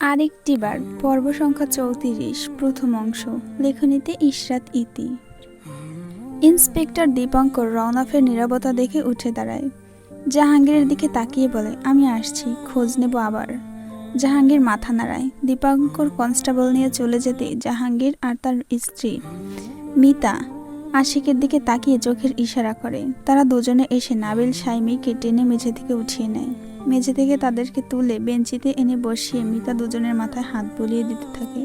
আরেকটি বার পর্ব সংখ্যা চৌত্রিশ, প্রথম অংশ, লেখনীতে ইশরাত ইতি। ইন্সপেক্টর দীপঙ্কর রওনাফের নিরাপত্তা দেখে উঠে দাঁড়ায়। জাহাঙ্গীরের দিকে তাকিয়ে বলে, আমি আসছি, খোঁজ নেব আবার। জাহাঙ্গীর মাথা নাড়ায়। দীপাঙ্কর কনস্টেবল নিয়ে চলে যেতে জাহাঙ্গীর আর তার স্ত্রী। মিতা আশিকের দিকে তাকিয়ে চোখের ইশারা করে। তারা দুজনে এসে নাবিল সাইমিকে টেনে মেঝে থেকে উঠিয়ে নেয়। মেঝে থেকে তাদেরকে তুলে বেঞ্চিতে এনে বসিয়ে মিতা দুজনের মাথায় হাত বুলিয়ে দিতে থাকে।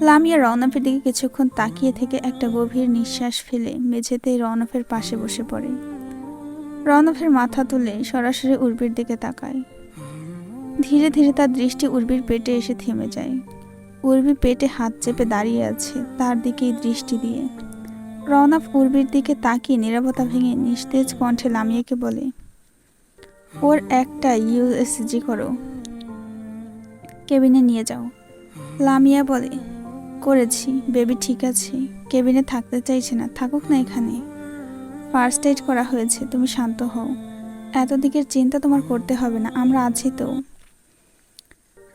লামিয়া রওনাফের দিকে কিছুক্ষণ তাকিয়ে থেকে একটা গভীর নিঃশ্বাস ফেলে মেঝেতেই রওনাফের পাশে বসে পড়ে। রওনাফের মাথা তুলে সরাসরি উর্বির দিকে তাকায়। ধীরে ধীরে তার দৃষ্টি উর্বির পেটে এসে থেমে যায়। উর্বি পেটে হাত চেপে দাঁড়িয়ে আছে তার দিকেই দৃষ্টি দিয়ে। রওনাফ উর্বির দিকে তাকিয়ে নিরাপত্তা ভেঙে নিস্তেজ কণ্ঠে লামিয়াকে বলে ওর একটা ইউএসজি করো। কেবিনে নিয়ে যাও। লামিয়া বলে, করেছি, বেবি ঠিক আছে। কেবিনে থাকতে চাইছে না, থাকুক না এখানে। ফার্স্ট এইড করা হয়েছে, তুমি শান্ত হও। এত দিকের চিন্তা তোমার করতে হবে না, আমরা আছি তো।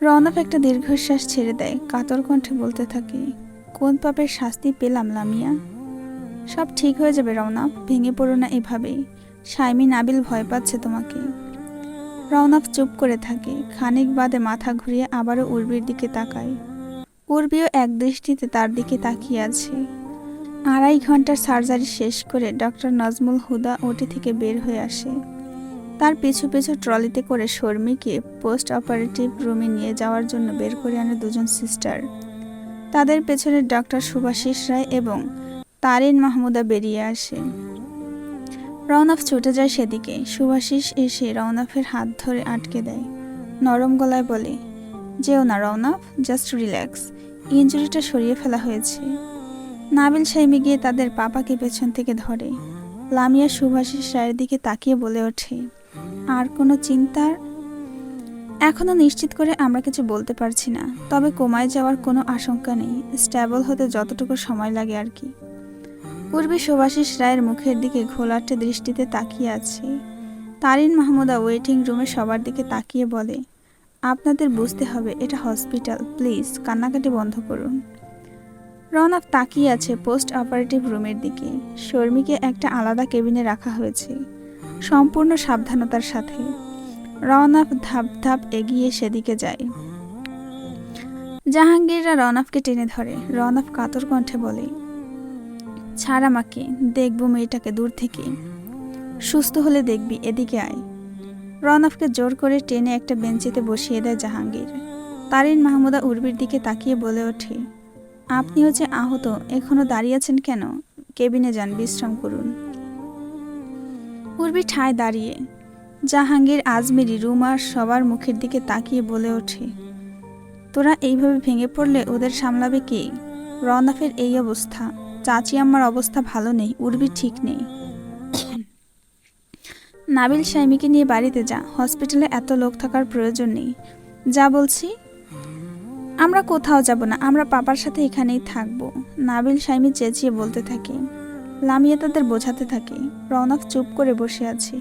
রওনাফ একটা দীর্ঘশ্বাস ছেড়ে দেয়, কাতর কণ্ঠে বলতে থাকে, কোন পাপের শাস্তি পেলাম, লামিয়া? সব ঠিক হয়ে যাবে রওনাফ ভেঙে পড়ো না এভাবেই সাইমি নাবিল ভয় পাচ্ছে তোমাকে। রওনাফ চুপ করে থাকে। খানিক বাদে মাথা ঘুরিয়ে আবারও উর্বির দিকে তাকায়। উর্বিও এক দৃষ্টিতে তার দিকে তাকিয়ে আছে। আড়াই ঘণ্টার সার্জারি শেষ করে ডক্টর নজমুল হুদা ওটি থেকে বের হয়ে আসে। তার পিছু পিছু ট্রলিতে করে শর্মীকে পোস্ট অপারেটিভ রুমে নিয়ে যাওয়ার জন্য বের করে আনে দুজন সিস্টার। তাদের পেছনে ডক্টর সুভাষিস রায় এবং তারিন মাহমুদা বেরিয়ে আসে। রওনাফ ছুটে যায় সেদিকে। সুভাষিস এসে রওনাফের হাত ধরে আটকে দেয়। নরম গলায় বলে, যেও না রওনাফ, জাস্ট রিল্যাক্স। ইঞ্জুরিটা সরিয়ে ফেলা হয়েছে। নাবিল সাইমে গিয়ে তাদের পাপাকে পেছন থেকে ধরে। লামিয়া সুভাষিস রায়ের দিকে তাকিয়ে বলে ওঠে, আর কোনো চিন্তার? এখনও নিশ্চিত করে আমরা কিছু বলতে পারছি না। তবে কোমায় যাওয়ার কোনো আশঙ্কা নেই। স্ট্যাবল হতে যতটুকু সময় লাগে আর কি। পূর্বে সুভাষিস রায়ের মুখের দিকে ঘোলাটে দৃষ্টিতে তাকিয়ে আছে। তারিন মাহমুদা ওয়েটিং রুমে সবার দিকে তাকিয়ে বলে, আপনাদের বুঝতে হবে, এটা হসপিটাল। প্লিজ, কান্নাকাটি বন্ধ করুন। রওনাক তাকিয়ে আছে পোস্ট অপারেটিভ রুমের দিকে। শর্মীকে একটা আলাদা কেবিনে রাখা হয়েছে। সম্পূর্ণ সাবধানতার সাথে। রওনাফ ধাপ ধাপ এগিয়ে সেদিকে যায়। জাহাঙ্গীররা রওনাফকে টেনে ধরে। রওনাফ কাতর কণ্ঠে বলে ছাড় আমাকে, দেখব মেয়েটাকে দূর থেকে। সুস্থ হলে দেখবি, এদিকে আয়। রওনাফকে জোর করে টেনে একটা বেঞ্চিতে বসিয়ে দেয় জাহাঙ্গীর। তারিন মাহমুদা উর্বির দিকে তাকিয়ে বলে ওঠে আপনিও যে আহত এখনও দাঁড়িয়ে আছেন কেন? কেবিনে যান, বিশ্রাম করুন। উর্বি ঠায় দাঁড়িয়ে, জাহাঙ্গীর আজমেরি রুমার সবার মুখের দিকে তাকিয়ে বলে ওঠে, তোরা এইভাবে ভেঙে পড়লে ওদের সামলাবে কে? রওনাফের এই অবস্থা। চাচি আমার অবস্থা ভালো নেই, উর্বি ঠিক নেই। নাবিল সাইমিকে নিয়ে বাড়িতে যা, হসপিটালে এত লোক থাকার প্রয়োজন নেই। যা বলছি, আমরা কোথাও যাব না, আমরা পাপার সাথে এখানেই থাকব, নাবিল সাইমি চেঁচিয়ে বলতে থাকে। লামিয়া তাদের বোঝাতে থাকে রওনাক চুপ করে বসে আছে।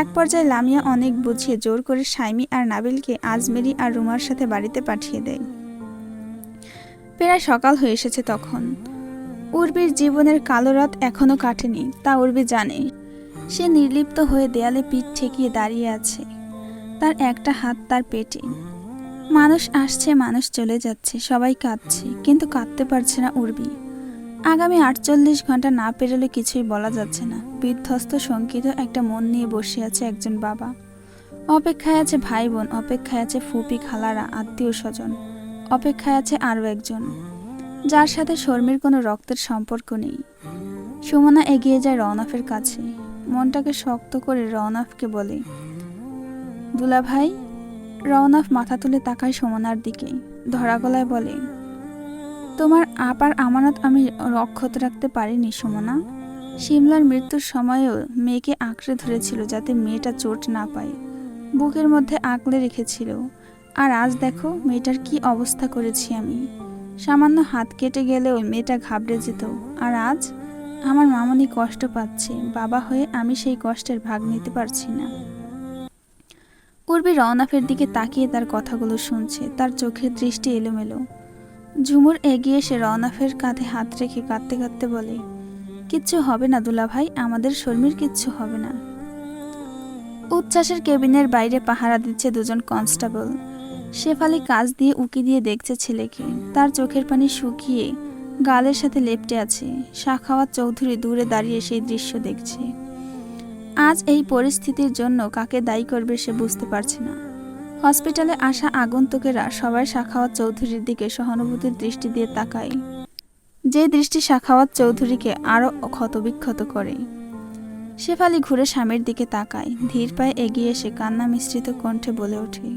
এক পর্যায়ে লামিয়া অনেক বুঝিয়ে জোর করে সাইমি আর নাবিলকে আজমেরি আর রুমার সাথে বাড়িতে পাঠিয়ে দেয়। প্রায় সকাল হয়ে এসেছে তখন। উর্বির জীবনের কালো রাত এখনও কাটেনি, তা উর্বি জানে। সে নির্লিপ্ত হয়ে দেয়ালে পিঠ ঠেকিয়ে দাঁড়িয়ে আছে। তার একটা হাত তার পেটে। মানুষ আসছে, মানুষ চলে যাচ্ছে, সবাই কাঁদছে, কিন্তু কাঁদতে পারছে না উর্বি। আগামী আটচল্লিশ ঘণ্টা না পেরোলে কিছুই বলা যাচ্ছে না। বিধ্বস্ত, শঙ্কিত একটা মন নিয়ে বসে আছে একজন বাবা। অপেক্ষায় আছে ভাই বোন, অপেক্ষায় আছে ফুপি, খালারা আত্মীয় স্বজন অপেক্ষায় আছে আরও একজন। যার সাথে শর্মীর কোনো রক্তের সম্পর্ক নেই। সুমনা এগিয়ে যায় রওনাফের কাছে। মনটাকে শক্ত করে রওনাফকে বলে দুলা ভাই রওনাফ মাথা তুলে তাকায় সুমনার দিকে, ধরা গলায় বলে, তোমার আপার আমানত আমি অক্ষত রাখতে পারিনি, সুমনা। শিমলার মৃত্যুর সময়েও মেয়েকে আঁকড়ে ধরেছিল যাতে মেয়েটা চোট না পায়। বুকের মধ্যে আঁকলে রেখেছিল। আর আজ দেখো, মেয়েটার কি অবস্থা করেছি আমি। সামান্য হাত কেটে গেলে ওই মেয়েটা ঘাবড়ে যেত। আর আজ আমার মামনি কষ্ট পাচ্ছে। বাবা হয়ে আমি সেই কষ্টের ভাগ নিতে পারছি না। উর্বি রওনাফের দিকে তাকিয়ে তার কথাগুলো শুনছে। তার চোখের দৃষ্টি এলোমেলো। ঝুমুর এগিয়ে এসে রওনাফের কাঁধে হাত রেখে কাঁদতে কাঁদতে বলে, কিচ্ছু হবে না দুলাভাই, আমাদের শর্মির কিচ্ছু হবে না। উচ্ছ্বাসের কেবিনের বাইরে পাহারা দিচ্ছে দুজন কনস্টেবল। শেফালি কাজ দিয়ে উকি দিয়ে দেখছে ছেলেকে। তার চোখের পানি শুকিয়ে গালের সাথে লেপটে আছে। শাখাওয়াত চৌধুরী দূরে দাঁড়িয়ে সেই দৃশ্য দেখছে। আজ এই পরিস্থিতির জন্য কাকে দায়ী করবে সে বুঝতে পারছে না। হসপিটালে আসা আগন্তুকেরা সবাই শাখাওয়াত চৌধুরীর দিকে সহানুভূতির দৃষ্টি দিয়ে তাকায়। যে দৃষ্টি শাখাওয়াত চৌধুরীকে আরও ক্ষতবিক্ষত করে। শেফালি ঘুরে স্বামীর দিকে তাকায়। ধীর পায়ে এগিয়ে এসে কান্না মিশ্রিত কণ্ঠে বলে ওঠে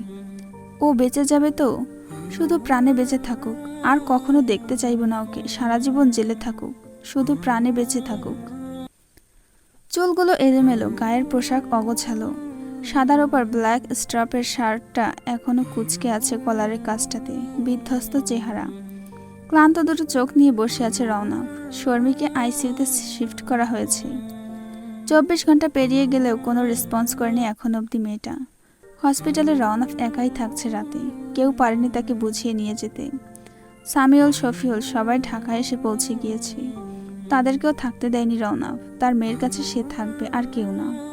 ও বেঁচে যাবে তো? শুধু প্রাণে বেঁচে থাকুক, আর কখনো দেখতে চাইব না ওকে, সারা জীবন জেলে থাকুক, শুধু প্রাণে বেঁচে থাকুক। চুলগুলো এলোমেলো, গায়ের পোশাক অগোছালো। সাদার ওপর ব্ল্যাক স্ট্রাপের শার্টটা এখনও কুচকে আছে কলারের কাজটাতে, বিধ্বস্ত চেহারা। ক্লান্ত দুটো চোখ নিয়ে বসে আছে রওনা, শর্মিকে আইসিউতে শিফট করা হয়েছে। চব্বিশ ঘণ্টা পেরিয়ে গেলেও কোনো রেসপন্স করেনি এখন অবধি মেয়েটা। হসপিটালে রওনাফ একাই থাকছে রাতে। কেউ পারেনি তাকে বুঝিয়ে নিয়ে যেতে। সামিউল, শফিউল সবাই ঢাকায় এসে পৌঁছে গিয়েছে। তাদেরকেও থাকতে দেয়নি রওনাফ। তার মেয়ের কাছে সে থাকবে আর কেউ না।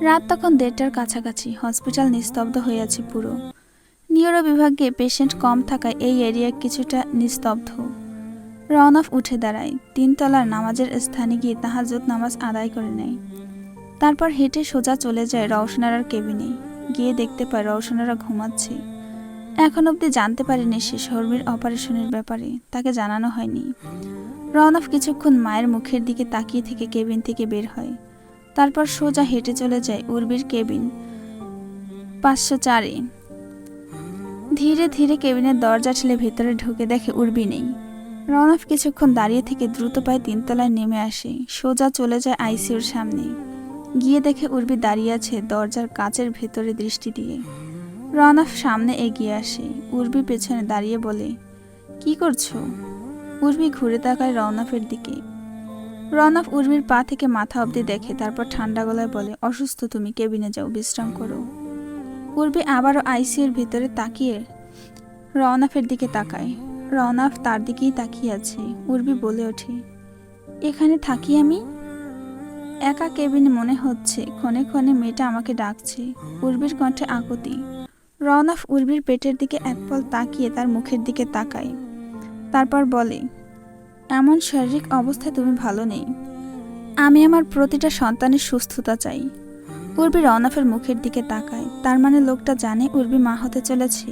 রাত তখন দেড়টার কাছাকাছি। হসপিটাল নিস্তব্ধ হয়ে আছে পুরো। নিউরো বিভাগে পেশেন্ট কম থাকায় এই এরিয়া কিছুটা নিস্তব্ধ। রওনাফ উঠে দাঁড়ায়। তিনতলার নামাজের স্থানে গিয়ে তাহাজুদ নামাজ আদায় করে নেয়। তারপর হেঁটে সোজা চলে যায় রওশনারার কেবিনে। গিয়ে দেখতে পায় রওশনারা ঘুমাচ্ছে। এখন অবধি জানতে পারেনি সে শর্মির অপারেশনের ব্যাপারে। তাকে জানানো হয়নি। রওনাফ কিছুক্ষণ মায়ের মুখের দিকে তাকিয়ে থেকে কেবিন থেকে বের হয়। তারপর সোজা হেঁটে চলে যায় উর্বির কেবিন। পাঁচশো চারে ধীরে ধীরে কেবিনের দরজা ঠেলে ভেতরে ঢুকে দেখে উর্বি নেই। রওনাফ কিছুক্ষণ দাঁড়িয়ে থেকে দ্রুত পায়ে তিনতলায় নেমে আসে। সোজা চলে যায় আইসিউর সামনে। গিয়ে দেখে উর্বি দাঁড়িয়ে আছে দরজার কাচের ভেতরে দৃষ্টি দিয়ে। রওনাফ সামনে এগিয়ে আসে। উর্বি পেছনে দাঁড়িয়ে বলে, কি করছ? উর্বি ঘুরে তাকায় রওনাফের দিকে। রওনাফ উর্মির পা থেকে মাথা অবধি দেখে, তারপর ঠান্ডা গলায় বলে, অসুস্থ তুমি, কেবিনে যাও, বিশ্রাম করো। উর্বি আবারও আইসিউর ভিতরে তাকিয়ে রওনাফের দিকে তাকায়। রওনাফ তার দিকেই তাকিয়ে আছে। উর্বি বলে ওঠে, এখানে থাকি আমি? একা কেবিনে মনে হচ্ছে, ক্ষণে ক্ষণে মেয়েটা আমাকে ডাকছে। উর্বির কণ্ঠে আকুতি। রওনাফ উর্বির পেটের দিকে এক পল তাকিয়ে তার মুখের দিকে তাকায়। তারপর বলে, এমন শারীরিক অবস্থায় তুমি ভালো নেই। আমি আমার প্রতিটা সন্তানের সুস্থতা চাই। উর্বি রওনাফের মুখের দিকে তাকায়। তার মানে লোকটা জানে উর্বি মা হতে চলেছে।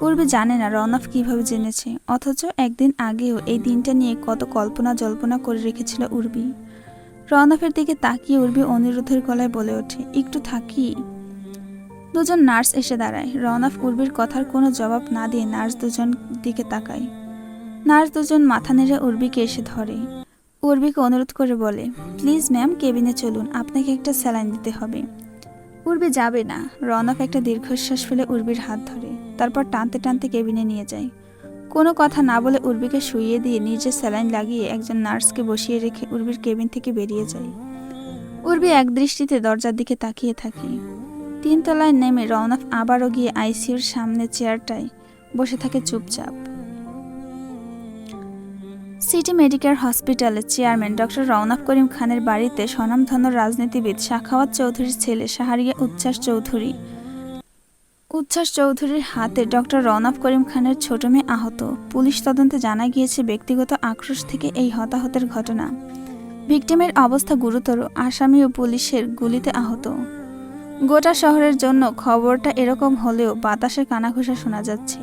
উর্বি জানে না রওনাফ কীভাবে জেনেছে, অথচ একদিন আগেও এই দিনটা নিয়ে কত কল্পনা জল্পনা করে রেখেছিল উর্বি। রওনাফের দিকে তাকিয়ে উর্বি অনিরুদ্ধের গলায় বলে ওঠে, একটু থাকি? দুজন নার্স এসে দাঁড়ায়। রওনাফ উর্বির কথার কোনো জবাব না দিয়ে নার্স দুজন দিকে তাকায়। নার্স দুজন মাথা নেড়ে উর্বিকে এসে ধরে। উর্বিকে অনুরোধ করে বলে, প্লিজ ম্যাম, কেবিনে চলুন, আপনাকে একটা স্যালাইন দিতে হবে। উর্বি যাবে না। রওনাফ একটা দীর্ঘশ্বাস ফেলে উর্বির হাত ধরে, তারপর টানতে টানতে কেবিনে নিয়ে যায়। কোনো কথা না বলে উর্বিকে শুইয়ে দিয়ে নিজে স্যালাইন লাগিয়ে একজন নার্সকে বসিয়ে রেখে উর্বির কেবিন থেকে বেরিয়ে যায়। উর্বি এক দৃষ্টিতে দরজার দিকে তাকিয়ে থাকে। তিনতলায় নেমে রওনাফ আবারও গিয়ে আইসিউর সামনে চেয়ারটায় বসে থাকে চুপচাপ। সিটি মেডিকেল হসপিটালের চেয়ারম্যান ডক্টর রওনাফ করিম খানের বাড়িতে স্বনামধন্য রাজনীতিবিদ শাখাওয়াত চৌধুরীর ছেলে শাহরিয়া উচ্ছ্বাস চৌধুরী উচ্ছ্বাস চৌধুরীর হাতে ডক্টর রওনাফ করিম খানের ছোট মেয়ে আহত। পুলিশ তদন্তে জানা গিয়েছে ব্যক্তিগত আক্রোশ থেকে এই হতাহতের ঘটনা। ভিকটিমের অবস্থা গুরুতর, আসামি ও পুলিশের গুলিতে আহত। গোটা শহরের জন্য খবরটা এরকম হলেও বাতাসে কানাঘোষা শোনা যাচ্ছে।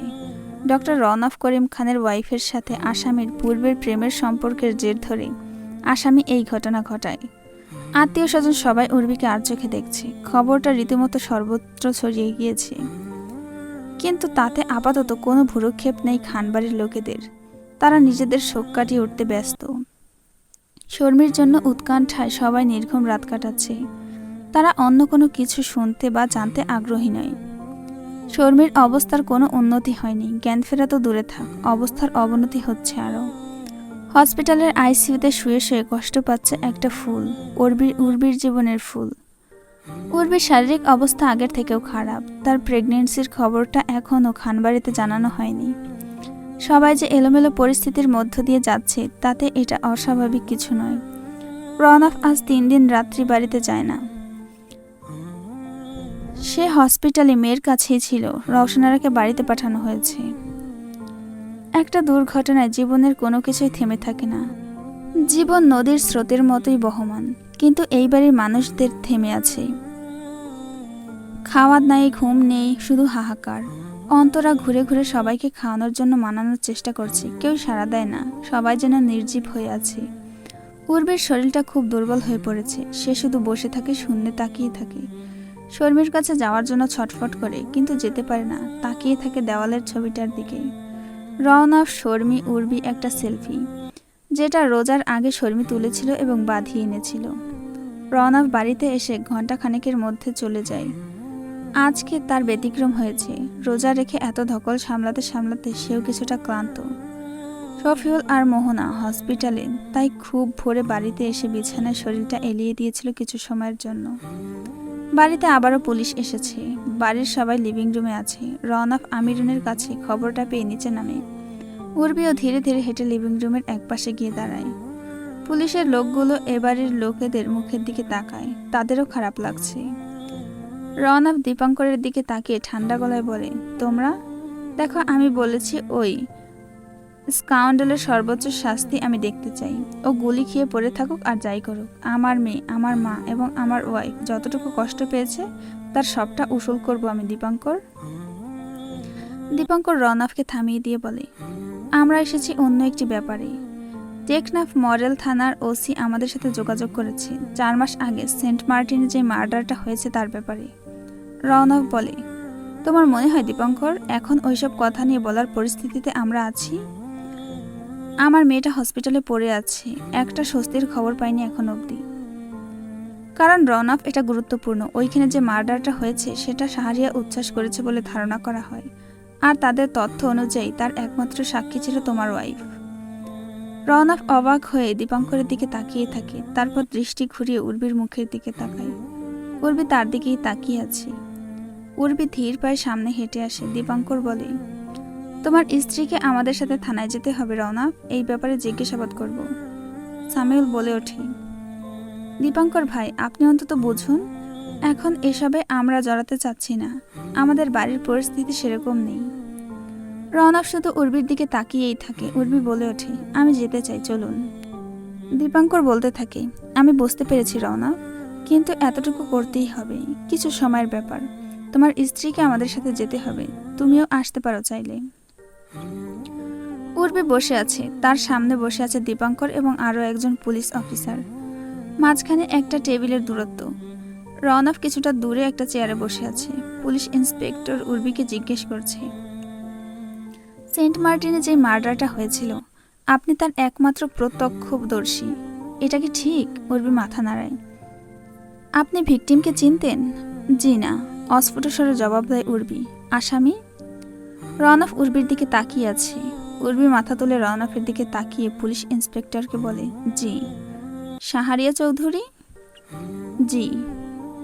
ডক্টর রওনাফ করিম খানের ওয়াইফের সাথে আসামির পূর্বের প্রেমের সম্পর্কের জের ধরে আসামি এই ঘটনা ঘটায়। আত্মীয় স্বজন সবাই উর্বিকে আর চোখে দেখছে। খবরটা রীতিমতো সর্বত্র ছড়িয়ে গিয়েছে। কিন্তু তাতে আপাতত কোনো ভুরুক্ষেপ নেই খানবাড়ির লোকেদের। তারা নিজেদের শোক কাটিয়ে উঠতে ব্যস্ত। শর্মির জন্য উৎকণ্ঠায় সবাই নির্ঘুম রাত কাটাচ্ছে। তারা অন্য কোনো কিছু শুনতে বা জানতে আগ্রহী নয়। শর্মির অবস্থার কোনো উন্নতি হয়নি। জ্ঞান ফেরা তো দূরে থাক, অবস্থার অবনতি হচ্ছে আরও। হসপিটালের আইসিইউতে শুয়ে শুয়ে কষ্ট পাচ্ছে একটা ফুল উর্বির উর্বির জীবনের ফুল। উর্বির শারীরিক অবস্থা আগের থেকেও খারাপ। তার প্রেগনেন্সির খবরটা এখনও খানবাড়িতে জানানো হয়নি। সবাই যে এলোমেলো পরিস্থিতির মধ্য দিয়ে যাচ্ছে, তাতে এটা অস্বাভাবিক কিছু নয়। রনফ আজ তিন দিন রাত্রি বাড়িতে যায় না। সে হসপিটালে মেয়ের কাছেই ছিল, রওশনারাকে বাড়িতে পাঠানো হয়েছে। একটা দুর্ঘটনায় জীবনের কোনো কিছুই থেমে থাকে না। জীবন নদীর স্রোতের মতোই বহমান, কিন্তু এই বাড়ির মানুষদের থেমে আছে। খাওয়ার নাই, ঘুম নেই, শুধু হাহাকার। অন্তরা ঘুরে ঘুরে সবাইকে খাওয়ানোর জন্য মানানোর চেষ্টা করছে, কেউ সাড়া দেয় না, সবাই যেন নির্জীব হয়ে আছে। পূর্বের শরীরটা খুব দুর্বল হয়ে পড়েছে, সে শুধু বসে থাকে, শূন্যে তাকিয়ে থাকে। শর্মির কাছে যাওয়ার জন্য ছটফট করে, কিন্তু যেতে পারে না, তাকিয়ে থাকে দেওয়ালের ছবিটার দিকে। রওনা শর্মি, উর্বি একটা সেলফি, যেটা রোজার আগে শর্মি তুলেছিল এবং বাঁধিয়ে এনেছিল। রওনাফ বাড়িতে এসে ঘণ্টা খানেকের মধ্যে চলে যায়। আজকে তার ব্যতিক্রম হয়েছে। রোজা রেখে এত ধকল সামলাতে সামলাতে সেও কিছুটা ক্লান্ত। শফিউল আর মোহনা হসপিটালে, তাই খুব ভোরে বাড়িতে এসে বিছানায় শরীরটা এলিয়ে দিয়েছিল কিছু সময়ের জন্য। বাড়িতে আবারও পুলিশ এসেছে। বাড়ির সবাই লিভিং রুমে আছে। রওনাফ আমিরুনের কাছে খবরটা পেয়ে নিচে নামে। উর্বিও ধীরে ধীরে হেঁটে লিভিং রুমের একপাশে গিয়ে দাঁড়ায়। পুলিশের লোকগুলো এবারের লোকেদের মুখের দিকে তাকায়। তাদেরও খারাপ লাগছে। রওনাফ দীপাঙ্করের দিকে তাকিয়ে ঠান্ডা গলায় বলে, তোমরা? দেখো, আমি বলেছি ওই স্কাউন্ডেলের সর্বোচ্চ শাস্তি আমি দেখতে চাই। ও গুলি খেয়ে পড়ে থাকুক আর যাই করুক। আমার মেয়ে, আমার মা এবং আমার ওয়াইফ যতটুকু কষ্ট পেয়েছে, তার সবটা উসুল করব আমি, দীপাঙ্কর। দীপাঙ্কর রওনাফকে থামিয়ে দিয়ে বলে, আমরা এসেছি অন্য একটি ব্যাপারে। টেকনাফ মডেল থানার ওসি আমাদের সাথে যোগাযোগ করেছে। চার মাস আগে সেন্ট মার্টিনে যে মার্ডারটা হয়েছে তার ব্যাপারে। রওনাফ বলে, তোমার মনে হয় দীপঙ্কর, এখন ওইসব কথা নিয়ে বলার পরিস্থিতিতে আমরা আছি? আমার মেয়েটা হসপিটালে পড়ে আছে, একটা স্বস্তির খবর পাইনি এখন অবধি। কারণ রনফ এটা গুরুত্বপূর্ণ, ওইখানে যে মার্ডারটা হয়েছে, সেটা সাহারিয়া উচ্ছ্বাস করেছে বলে ধারণা করা হয়। আর তাদের তথ্য অনুযায়ী, তার একমাত্র সাক্ষী ছিল তোমার ওয়াইফ রনফ অবাক হয়ে দীপাঙ্করের দিকে তাকিয়ে থাকে, তারপর দৃষ্টি ঘুরিয়ে উর্বির মুখের দিকে তাকায়। উর্বি তার দিকেই তাকিয়ে আছে। উর্বি ধীর পায়ে সামনে হেঁটে আসে দীপাঙ্কর বলে, তোমার স্ত্রীকে আমাদের সাথে থানায় যেতে হবে, রওনা। এই ব্যাপারে জিজ্ঞাসাবাদ করব। সামিউল বলে ওঠে, দীপাঙ্কর ভাই, আপনি অন্তত বুঝুন, এখন এসবে আমরা জড়াতে চাচ্ছি না। আমাদের বাড়ির পরিস্থিতি সেরকম নেই। রওনাফ শুধু উর্বির দিকে তাকিয়েই থাকে। উর্বি বলে ওঠে, আমি যেতে চাই, চলুন। দীপাঙ্কর বলতে থাকে, আমি বুঝতে পেরেছি, রওনা, কিন্তু এতটুকু করতেই হবে। কিছু সময়ের ব্যাপার। তোমার স্ত্রীকে আমাদের সাথে যেতে হবে। তুমিও আসতে পারো চাইলে। উর্বি বসে আছে। তার সামনে বসে আছে দীপাঙ্কর এবং আরও একজন পুলিশ অফিসার। মাঝখানে একটা টেবিলের দূরত্ব। রওনাফ কিছুটা দূরে একটা চেয়ারে বসে আছে। পুলিশ ইন্সপেক্টর উর্বিকে জিজ্ঞেস করছে, সেন্ট মার্টিনে যে মার্ডারটা হয়েছিল, আপনি তার একমাত্র প্রত্যক্ষদর্শী। এটা কি ঠিক? উর্বি মাথা নাড়ায়। আপনি ভিকটিমকে চিনতেন? জি না। অস্ফুট স্বরে জবাব দেয় উর্বি। আসামি? রনফ উর্বির দিকে তাকিয়ে আছে। উর্বি মাথা তুলে রনফের দিকে তাকিয়ে পুলিশ ইন্সপেক্টরকে বলে, জি। সাহারিয়া চৌধুরী? জি।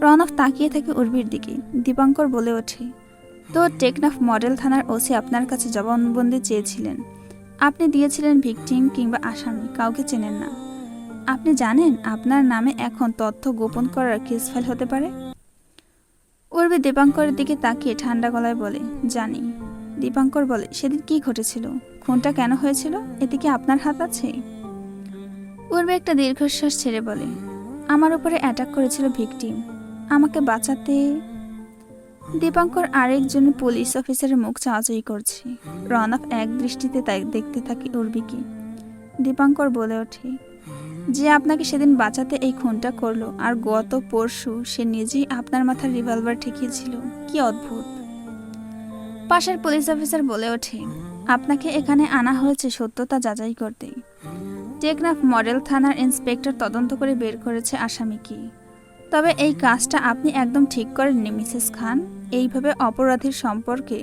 রনফ তাকিয়ে থাকে উর্বির দিকে। দীপাঙ্কর বলে ওঠে, তো টেকনাফ মডেল থানার ওসি আপনার কাছে জবানবন্দি চেয়েছিলেন। আপনি দিয়েছিলেন ভিকটিম কিংবা আসামি, কাউকে চেনেন না। আপনি জানেন আপনার নামে এখন তথ্য গোপন করার কেস ফাইল হতে পারে? উর্বি দীপাঙ্করের দিকে তাকিয়ে ঠান্ডা গলায় বলে, জানি। দীপাঙ্কর বলে, সেদিন কি ঘটেছিল? খুনটা কেন হয়েছিল? এতে কি আপনার হাত আছে? উর্বি একটা দীর্ঘশ্বাস ছেড়ে বলে, আমার উপরে অ্যাটাক করেছিল ভিকটিম। আমাকে বাঁচাতে দীপাঙ্কর আরেকজন পুলিশ অফিসারের মুখ চাওয়াচাই করছে। রনফ এক দৃষ্টিতে তাই দেখতে থাকে উর্বিকে। দীপাঙ্কর বলে ওঠে যে আপনাকে সেদিন বাঁচাতে এই খুনটা করল, আর গত পরশু সে নিজেই আপনার মাথার রিভলভার ঠেকিয়েছিল। কি অদ্ভুত। পাশের পুলিশ অফিসার বলে ওঠে, আপনাকে এখানে আনা হয়েছে সত্যতা যাচাই করতে। টেকনাফ মডেল থানার ইন্সপেক্টর তদন্ত করে বের করেছে আসামি কি তবে এই কাজটা আপনি একদম ঠিক করেননি, মিসেস খান। এইভাবে অপরাধীর সম্পর্কে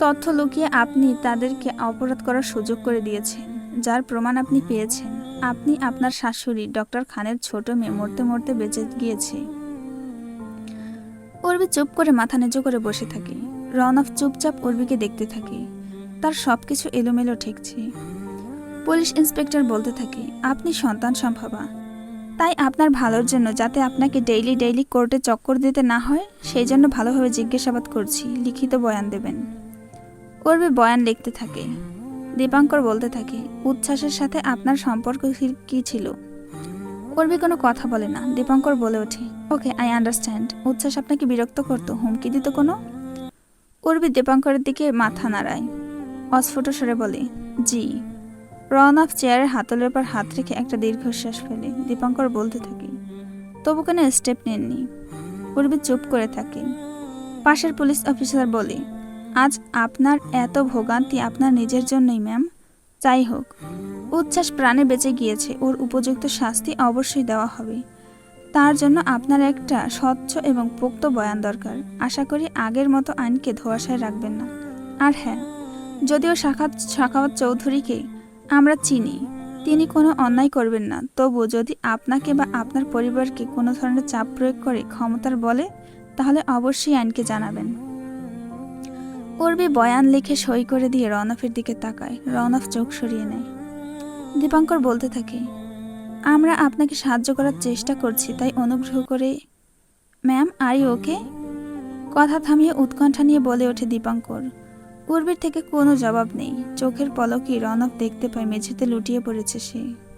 তথ্য লুকিয়ে আপনি তাদেরকে অপরাধ করার সুযোগ করে দিয়েছেন, যার প্রমাণ আপনি পেয়েছেন। আপনি আপনার শাশুড়ি, ডক্টর খানের ছোট মেয়ে, মরতে মরতে বেঁচে গিয়েছে। উর্বি চুপ করে মাথা নিচু করে বসে থাকে। রনফ চুপচাপ উর্বিকে দেখতে থাকে। তার সব কিছু এলোমেলো ঠেকছে। পুলিশ ইন্সপেক্টর বলতে থাকে, আপনি সন্তান সম্ভবা। তাই আপনার ভালোর জন্য যাতে আপনাকে ডেইলি ডেইলি কোর্টে চক্কর দিতে না হয়, সেই জন্য ভালোভাবে জিজ্ঞাসাবাদ করছি। লিখিত বয়ান দেবেন। উর্বি বয়ান লিখতে থাকে দীপাঙ্কর বলতে থাকে, উচ্ছ্বাসের সাথে আপনার সম্পর্ক কি- ছিল? করবি কোনো কথা বলে না, দীপঙ্কর বলে ওঠে। ওকে আই আন্ডারস্ট্যান্ড উচ্ছ্বাস আপনাকে বিরক্ত করতো, হুমকি দিত কোনো? উর্বি দীপাঙ্করের দিকে মাথা নাড়ায়। অস্ফুট সরে বলে, জি। রন অফ চেয়ারের হাতলের পর হাত রেখে একটা দীর্ঘশ্বাস ফেলে, দীপঙ্কর বলতে থাকে, তবু কোনো স্টেপ নেননি। উর্বি চুপ করে থাকে। পাশের পুলিশ অফিসার বলে আজ আপনার এত ভোগান্তি আপনার নিজের জন্যই, ম্যাম। যাই হোক, উচ্ছ্বাস প্রাণে বেঁচে গিয়েছে, ওর উপযুক্ত শাস্তি অবশ্যই দেওয়া হবে। তার জন্য আপনার একটা স্বচ্ছ এবং পোক্ত বয়ান দরকার। আশা করি আগের মতো আইনকে ধোয়াশায় রাখবেন না। আর হ্যাঁ যদিও শাখাত, শাখাওয়াত চৌধুরীকে আমরা চিনি, তিনি কোনো অন্যায় করবেন না। তবু যদি আপনাকে বা আপনার পরিবারকে কোনো ধরনের চাপ প্রয়োগ করে ক্ষমতার বলে, তাহলে অবশ্যই আইনকে জানাবেন। উর্বি বয়ান লিখে সই করে দিয়ে রনফের দিকে তাকায়। রনফ চোখ সরিয়ে নেয়। দীপাঙ্কর বলতে থাকে, আমরা আপনাকে সাহায্য করার চেষ্টা করছি, তাই অনুগ্রহ করে, ম্যাম, আর ইউ ওকে? কথা থামিয়ে উৎকণ্ঠা নিয়ে বলে ওঠে দীপাঙ্কর। উর্বির থেকে কোনো জবাব নেই। চোখের পলকই রনক দেখতে পায়, মেঝেতে লুটিয়ে পড়েছে সে।